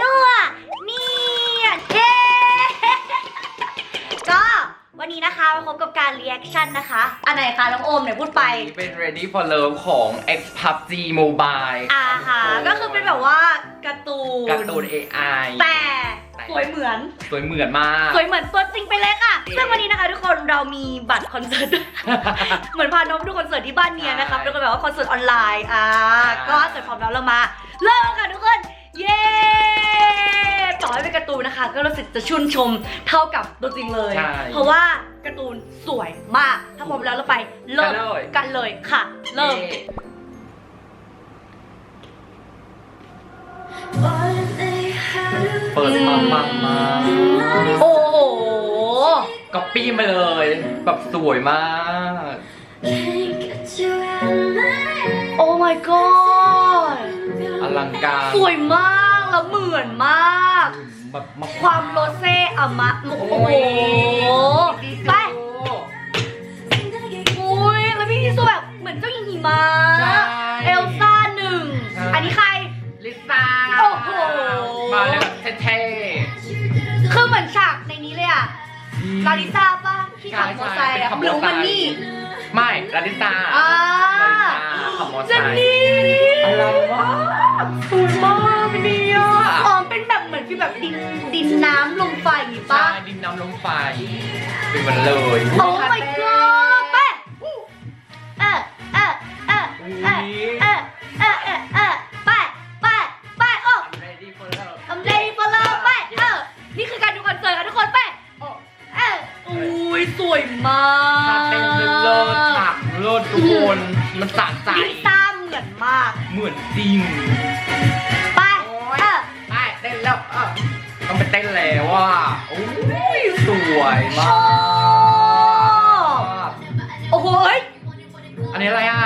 นัวเนียนเก็วันนี้นะคะมาพบกับการรีแอคชั่นนะคะ อันไหนคะน้องโอมไหนพูดไป นี่เป็น ready for love ของ X PUBG Mobile อ่าค่ะก็คือเป็นแบบว่าการ์ตูนการ์ตูน AI แต่สวยเหมือน สวยเหมือนมาก สวยเหมือนตัวจริงไปเลยค่ะ ซึ่งวันนี้นะคะทุกคนเรามีบัตรคอนเสิร์ต เหมือนพาน้องดูคอนเสิร์ตที่บ้านเนียนะคะ เป็นแบบว่าคอนเสิร์ตออนไลน์ อ่า ก็เสร็จพร้อมแล้วเรามา เริ่มค่ะทุกคน เย้ คะก็รู้สึกจะชื่นชมเท่ากับตัวจริงเลย ใช่เพราะว่าการ์ตูนสวยมาก ถ้าพร้อมแล้วเราไปเริ่มกันเลย กันเลยค่ะ เริ่ม ย้ เปิดมาปังมากโอ้โห ก๊อปปี้มาเลย แบบสวยมาก โอ้ my god อลังการสวยมากแล้วเหมือนมาก แบบมาความโรเซ่อะมะโอ้โหไปอุ้ยแล้วพี่ที่สแบบเหมือนเจ้าหญิงหิมะใช่ เอลซ่าหนึ่งใช่อันนี้ใคร ลิซ่าโอ้โห มาเลยแบบเท่คือเหมือนฉากในนี้เลยอะๆ ลาลิซ่าป่ะที่ขับมอเตอร์ไซค์เป็นอะขับหรือมอเตอมันร์ไซค์นี่ ไม่ลาลิซ่า อ่า ลาลิซ่า ขับมอเตอร์เจไซนค์นี่อะไรวะสวยมากเนี่ยอ๋อเป็นแบบเหมือนฟีลแบบดินดินน้ำลมไฟอย่างงี้ใช่ป่ะ ดินน้ำลมไฟเป็นมันเลยโอ้ my god ไปเออเออเอออุ้เออยเออเออเออ เลิศทุกคนมันสะใจลิซ่าเหมือนมาก เหมือนจริง ไปโอ้ยเออ ไปเต้นแล้วเออต้องไปเต้นแล้วว่ะโอ้ยสวยมาก โอ้โหยอันนี้อะไรอะ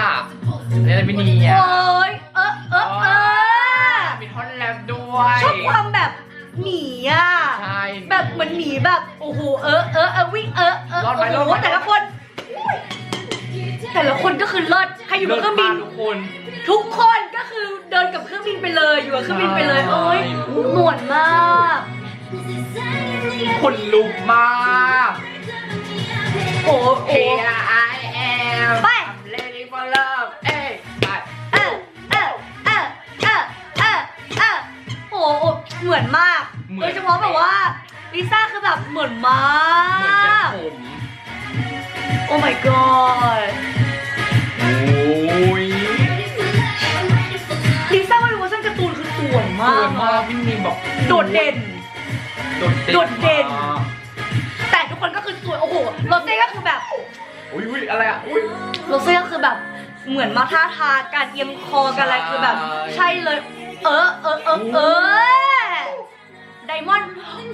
อันนี้อะไรไม่นีอะโอ้ยเออเออเออมีท่อนแรปด้วยชอบความแบบหนีอะ ใช่ แบบเหมือนหนีแบบ โอ้โห เออเออเออวิ่งเออเออรอดไหมโอ้รอดโหไหมแต่ละคน แต่ละคนก็คือเลิศใครอยู่บนเครื่องบินลิศมากทุกคน ทุกคนก็คือเดินกับเครื่องบินไปเลยอยู่กับเครื่องบินไปเลยใช่โอ้ยหมวนมากคนลุกมากโอ้โห Here I am ไป I'm ready for love เอ้ยไปเออเออเออเออเออเออโอ้โหเหมือนมากเหมืโดอนยเฉพาะแบบว่าลิซ่าคือแบบเหมือนมากเหมือนเป็นผม โอ้ my god โอ้ยลิซ่าเป็นเวอร์ชันการ์ตูนคือสวยสมาวยกมากพี่มีบอกโดดเด่น โดดเด่นโดดเด่น มากแต่ทุกคนก็คือสวยโอ้โหโรเซ่ก็คือแบบอุ้ยอุ้ยอะไรอะอุ้ย โรเซ่ก็คือแบบเหมือนมาท่าทางการเอียงคอกันอะไรคือแบบ ใช่ใช่เลย เออเออเออเออไดมอนด์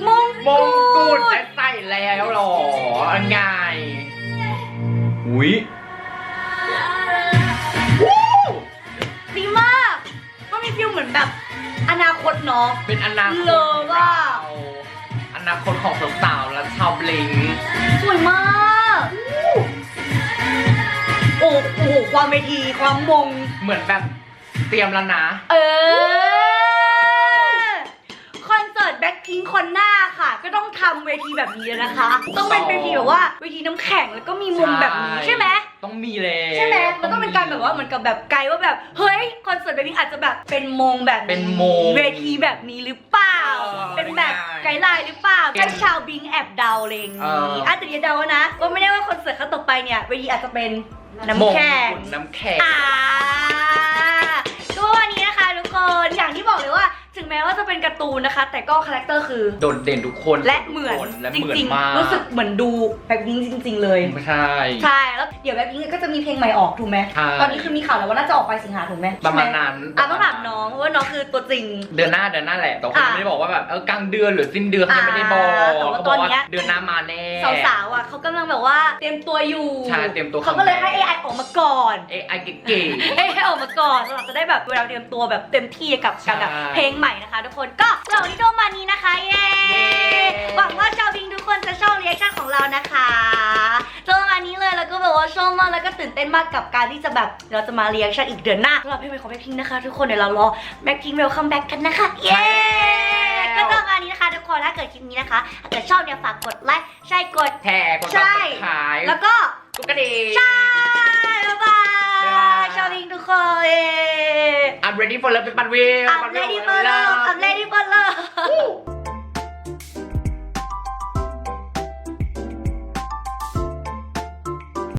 มงมงกุฎดได้ใส่แล้วเหรออัน ไงอุ้ยดีมากก็มีฟิลเหมือนแบบ อนาคตเนาะ เป็นอนาคตเลิศอะเราอนาคตของสาวๆและชาวบลิงสวยมาก โอ้โห ความเวที ความมง เหมือนแบบเตรียมแล้วนะ เออ คอนเสิร์ตแบ็คพิงคนหน้า ค่ะ ก็ต้องทำเวทีแบบนี้เลยนะคะ ต้องเป็นเวทีแบบว่าเวทีน้ำแข็งแล้วก็มีมุมแบบนี้ใช่ไหม ต้องมีเลยใช่ไหมมันต้องเป็นการแบบว่าเหมือนกับแบบไกลว่าแบบ เฮ้ย คอนเสิร์ตแบบนี้อาจจะแบบเป็นมงแบบเป็นโมง เวทีแบบนี้หรือเปล่าเออเป็นแบบง่ายๆไกด์ไลน์หรือเปล่าเป็นให้ชาวบิงแอบเดาอะไรอย่างเอนี้ออะแต่อย่าเดานะว่าไม่ได้ว่าคอนเสิร์ตครั้งต่อไปเนี่ยเวทีอาจจะเป็นน้ำมงแข็งกุฎน้ำแข็ง อ่าก็วันนี้นะคะทุกคนอย่างที่บอกเลยว่า ถึงแม้ว่าจะเป็นการ์ตูนนะคะ แต่ก็คาแรคเตอร์คือ โดดเด่นทุกคนและเหมือนทุกคและจเหมือนริงมากๆรู้สึกเหมือนดูแบ็คพิงจริง ๆ เลยไม่ใช่ ใช่ แล้วเดี๋ยวแบ็คพิงก็จะมีเพลงใหม่ออกถูกไหมใช่ ตอนนี้คือมีข่าวแล้วว่าน่าจะออกไปสิงหาถูกไหมประมาณใช่ไหนั้นอะต้องถามน้องเพราะว่าน้องคือตัวจริง เดือนหน้าเดือนหน้าแหละแต่คนอะไม่ได้บอกว่าแบบเออกลางเดือนหรือสิ้นเดือนเขายังไม่ได้บอกอ่าแต่ว่าเขาตบออนกเนี้ว่ายเดือนหน้ามาแน่ สาวๆอะเขากำลังแบบว่าเตรียมตัวอยู่ใช่เตรียมตัวเขาก็เลยให้ AI ออกมาก่อน เอไอเก๋ๆให้ให้อ อกมาก่อนเราจะได้แบบเวลาเตรียมตัวแบบเต็มที่กับการแบบเพลงใหม่นะคะ ทุกคนก็เหล่านิโดมานี้นะคะเย้หวังว่าชาวบิงทุกคนจะชอบเรียกชั่นของเรานะคะชอบมานี้เลยแล้วก็แบบว่าชอบมากแล้วก็ตื่นเต้นมากกับการที่จะแบบเราจะมาเรียกชั่นอีกเดือนหน้าเราเพลงใหม่ของแบ็คพิงนะคะ ทุกคนเดี๋ยวเรารอแบ็คพิงเวลคัมแบ็กกันนะคะเย้ก็ประมานี้นะคะทุกคนถ้าเกิดคลิปนี้นะคะถ้าเกิดชอบเนี่ยฝากกดไลค์ใช่กดแชร์กดติดตามแล้วก็กดกระดิ่งใช่ ชาวลิงทุกคน I'm ready for love เป็นปันวิว I'm ready for love I'm ready for love